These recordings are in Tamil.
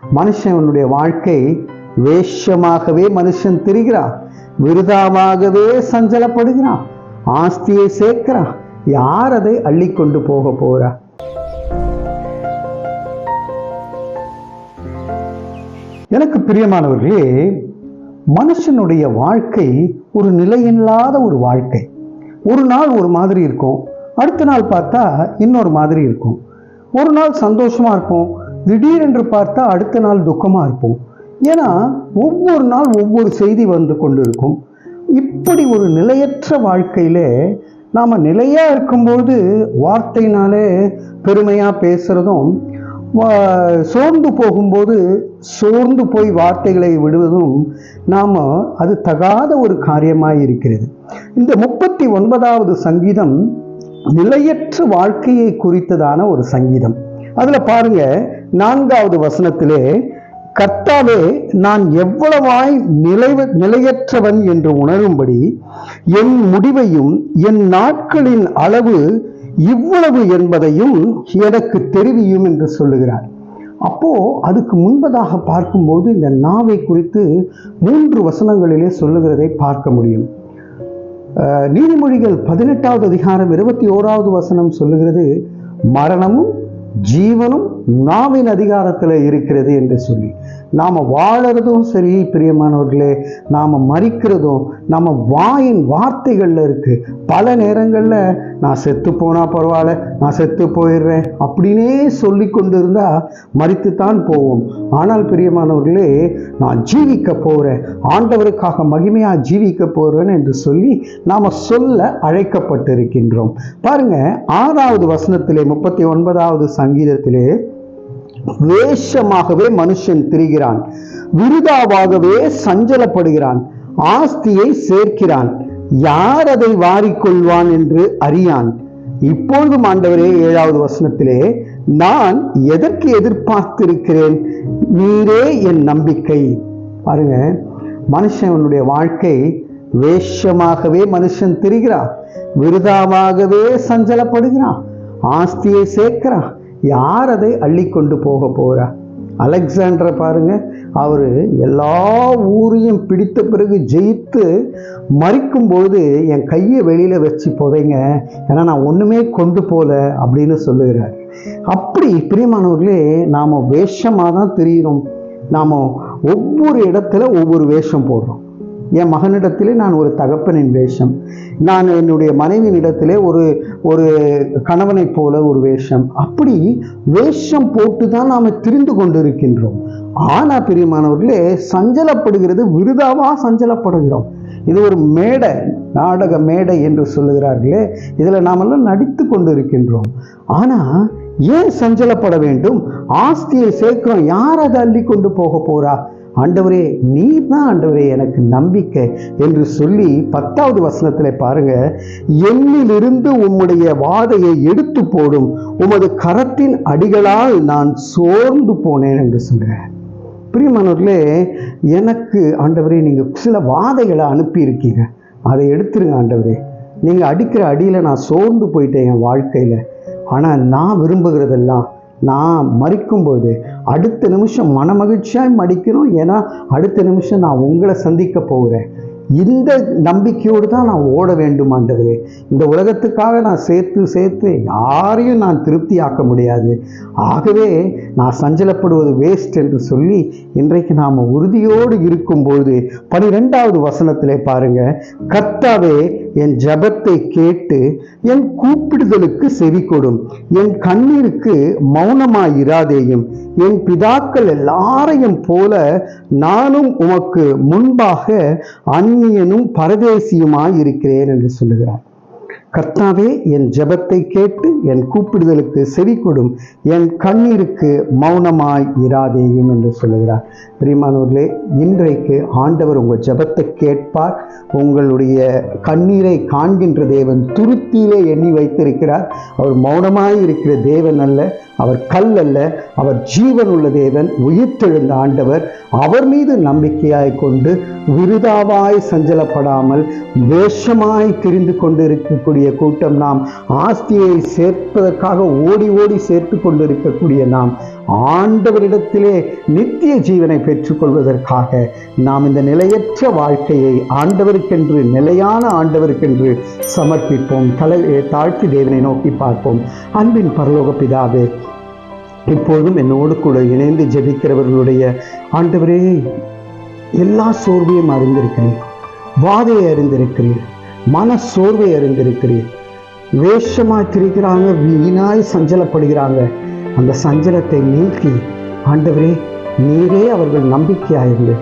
மனுஷனுடைய வாழ்க்கை வேஷமாகவே மனுஷன் திரிகிறான் விருதாவாகவே சஞ்சலப்படுகிறான் ஆஸ்தியை சேர்க்கிறான் யார் அதை அள்ளி கொண்டு போக போறா? எனக்கு பிரியமானவர்களே மனுஷனுடைய வாழ்க்கை ஒரு நிலையில்லாத ஒரு வாழ்க்கை. ஒரு நாள் ஒரு மாதிரி இருக்கும். அடுத்த நாள் பார்த்தா இன்னொரு மாதிரி இருக்கும். ஒரு நாள் சந்தோஷமா இருப்போம். திடீரென்று பார்த்தா அடுத்த நாள் துக்கமாக இருப்போம் ஏன்னா ஒவ்வொரு நாள் ஒவ்வொரு செய்தி வந்து கொண்டு இருக்கும் இப்படி ஒரு நிலையற்ற வாழ்க்கையிலே நாம் நிலையாக இருக்கும்போது வார்த்தையினாலே பெருமையாக பேசுகிறதும் வா- சோர்ந்து போகும்போது சோர்ந்து போய் வார்த்தைகளை விடுவதும் நாம் அது தகாத ஒரு காரியமாக இருக்கிறது. இந்த முப்பத்தி ஒன்பதாவது சங்கீதம் நிலையற்ற வாழ்க்கையை குறித்ததான ஒரு சங்கீதம். அதில் பாருங்க நான்காவது வசனத்திலே கர்த்தாவே நான் எவ்வளவாய் நிலைவ நிலையற்றவன் என்று உணரும்படி என் முடிவையும் என் நாட்களின் அளவு இவ்வளவு என்பதையும் எனக்கு தெரிவியும் என்று சொல்லுகிறார். அப்போ அதுக்கு முன்பதாக பார்க்கும்போது இந்த நாவை குறித்து மூன்று வசனங்களிலே சொல்லுகிறதை பார்க்க முடியும். நீதிமொழிகள் பதினெட்டாவது அதிகாரம் இருபத்தி ஓராவது வசனம் சொல்லுகிறது மரணமும் ஜீவனும் நாவின் அதிகாரத்தில் இருக்கிறது என்று சொல்லி நாம் வாழறதும் சரி பிரியமானவர்களே நாம் மறிக்கிறதும் நம்ம வாயின் வார்த்தைகளில் இருக்குது பல நேரங்களில் நான் செத்து போனால் பரவாயில்ல நான் செத்து போயிடுறேன் அப்படின்னே சொல்லி கொண்டு இருந்தால் மறித்துத்தான் போவோம். ஆனால் பிரியமானவர்களே நான் ஜீவிக்க போகிறேன் ஆண்டவருக்காக மகிமையாக ஜீவிக்க போகிறேன் என்று சொல்லி நாம் சொல்ல அழைக்கப்பட்டிருக்கின்றோம். பாருங்க ஆறாவது வசனத்திலே முப்பத்தி ஒன்பதாவது சங்கீதத்திலே வேஷமாகவே மனுஷன் திரிகிறான். விருதாவாகவே சஞ்சலப்படுகிறான். ஆஸ்தியை சேர்க்கிறான். யார் அதை வாரிக்கொள்வான் என்று அறியான். இப்பொழுதும் ஆண்டவரே ஏழாவது வசனத்திலே நான் எதற்கு எதிர்பார்த்திருக்கிறேன்? நீரே என் நம்பிக்கை. பாருங்க மனுஷனுடைய வாழ்க்கை வேஷமாகவே மனுஷன் திரிகிறான். விருதாவாகவே சஞ்சலப்படுகிறான். ஆஸ்தியை சேர்க்கிறான். யார் அதை அள்ளி கொண்டு போக போகிறா அலெக்சாண்டரை பாருங்கள் அவர் எல்லா ஊரையும் பிடித்த பிறகு ஜெயித்து மறிக்கும்போது என் கையை வெளியில் வச்சு போதைங்க ஏன்னா நான் ஒன்றுமே கொண்டு போல அப்படின்னு சொல்லுகிறார். அப்படி பிரியமானவர்களே நாம் வேஷமாக தான் தெரிகிறோம் நாம் ஒவ்வொரு இடத்துல ஒவ்வொரு வேஷம் போடுறோம். என் மகனிடத்திலே நான் ஒரு தகப்பனின் வேஷம். நான் என்னுடைய மனைவியினிடத்திலே ஒரு ஒரு கணவனைப் போல ஒரு வேஷம். அப்படி வேஷம் போட்டு தான் நாம் திரிந்து கொண்டிருக்கின்றோம். ஆனா பிரியமானவர்களே சஞ்சலப்படுகிறது விருதாவாக சஞ்சலப்படுகிறோம். இது ஒரு மேடை நாடக மேடை என்று சொல்லுகிறார்களே இதில் நாமெல்லாம் நடித்து கொண்டு இருக்கின்றோம் ஆனால் ஏன் சஞ்சலப்பட வேண்டும்? ஆஸ்தியை சேர்க்கிறோம் யார் அதை அள்ளி கொண்டு போக போகிறா ஆண்டவரே நீர் தான் ஆண்டவரே எனக்கு நம்பிக்கை என்று சொல்லி பத்தாவது வசனத்தில் பாருங்க என்னிலிருந்து உம்முடைய வாதையை எடுத்து போடும் உமது கரத்தின் அடிகளால் நான் சோர்ந்து போனேன் என்று சொல்கிறேன் பிரியமானவர்களே எனக்கு ஆண்டவரே நீங்கள் சில வாதைகளை அனுப்பியிருக்கீங்க. அதை எடுத்துருங்க ஆண்டவரே. நீங்கள் அடிக்கிற அடியில் நான் சோர்ந்து போயிட்டேன் என் வாழ்க்கையில். ஆனால் நான் விரும்புகிறதெல்லாம் நான் மறிக்கும்போது அடுத்த நிமிஷம் மனமகிழ்ச்சியாக மடிக்கணும். ஏன்னா அடுத்த நிமிஷம் நான் உங்களை சந்திக்க போகிறேன். இந்த நம்பிக்கையோடு தான் நான் ஓட வேண்டும் ஆண்டவரே இந்த உலகத்துக்காக நான் சேர்த்து சேர்த்து யாரையும் நான் திருப்தி ஆக்க முடியாது. ஆகவே நான் சஞ்சலப்படுவது வேஸ்ட் என்று சொல்லி இன்றைக்கு நாம் உறுதியோடு இருக்கும்போது பனிரெண்டாவது வசனத்திலே பாருங்கள் கர்த்தாவே என் ஜெபத்தை கேட்டு என் கூப்பிடுதலுக்கு செவி கொடும் என் கண்ணீருக்கு மௌனமாயிராதேயும். என் பிதாக்கள் எல்லாரையும் போல நானும் உமக்கு முன்பாக அந்நியனும் பரதேசியுமாய் இருக்கிறேன் என்று சொல்லுகிறார். கர்த்தாவே என் ஜெபத்தை கேட்டு என் கூப்பிடுதலுக்கு செவி கொடும். என் கண்ணீருக்கு மௌனமாய் இராதேயும் என்று சொல்லுகிறார். பிரிமானூர்களே இன்றைக்கு ஆண்டவர் உங்கள் ஜெபத்தை கேட்பார். உங்களுடைய கண்ணீரை காண்கின்ற தேவன் துருத்தியிலே எண்ணி வைத்திருக்கிறார். அவர் மௌனமாய் இருக்கிற தேவன் அல்ல அவர் கல் அல்ல அவர் ஜீவன் உள்ள தேவன் உயிர்த்தெழுந்த ஆண்டவர். அவர் மீது நம்பிக்கையாய் கொண்டு விருதாவாய் சஞ்சலப்படாமல் வேஷமாய் திரிந்து கொண்டு இருக்கக்கூடிய கொண்டிருக்கக்கூடிய கூட்டம் நாம் ஆஸ்தியை சேர்ப்பதற்காக ஓடி ஓடி சேர்த்து கொண்டிருக்கக்கூடிய நாம் ஆண்டவரிடத்திலே நித்திய ஜீவனை பெற்றுக்கொள்வதற்காக நாம் இந்த நிலையற்ற வாழ்க்கையை ஆண்டவருக்கென்று நிலையான ஆண்டவருக்கென்று சமர்ப்பிப்போம். தலை தாழ்த்தி தேவனை நோக்கி பார்ப்போம். அன்பின் பரலோக பிதாவே இப்பொழுதும் என்னோடு கூட இணைந்து ஜெபிக்கிறவர்களுடைய ஆண்டவரே எல்லா சோர்வையும் அறிந்திருக்கிறேன் வாதையை அறிந்திருக்கிறீர். மன சோர்வை அறிந்திருக்கிறீர். வேஷமாய் திரிக்கிறாங்க வீணாய் சஞ்சலப்படுகிறாங்க. அந்த சஞ்சலத்தை நீக்கி ஆண்டவரே நீரே அவர்கள் நம்பிக்கையாயிருந்து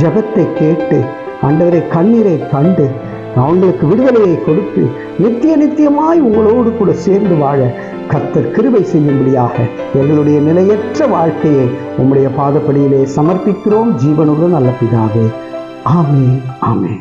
ஜெபத்தை கேட்டு ஆண்டவரை கண்ணீரை கண்டு அவங்களுக்கு விடுதலையை கொடுத்து நித்திய நித்தியமாய் உங்களோடு கூட சேர்ந்து வாழ கர்த்தர் கிருவை செய்யும்படியாக எங்களுடைய நிலையற்ற வாழ்க்கையை உம்முடைய பாதப்படியிலே சமர்ப்பிக்கிறோம். ஜீவனுடன் நல்ல பிதாவே. ஆமே ஆமே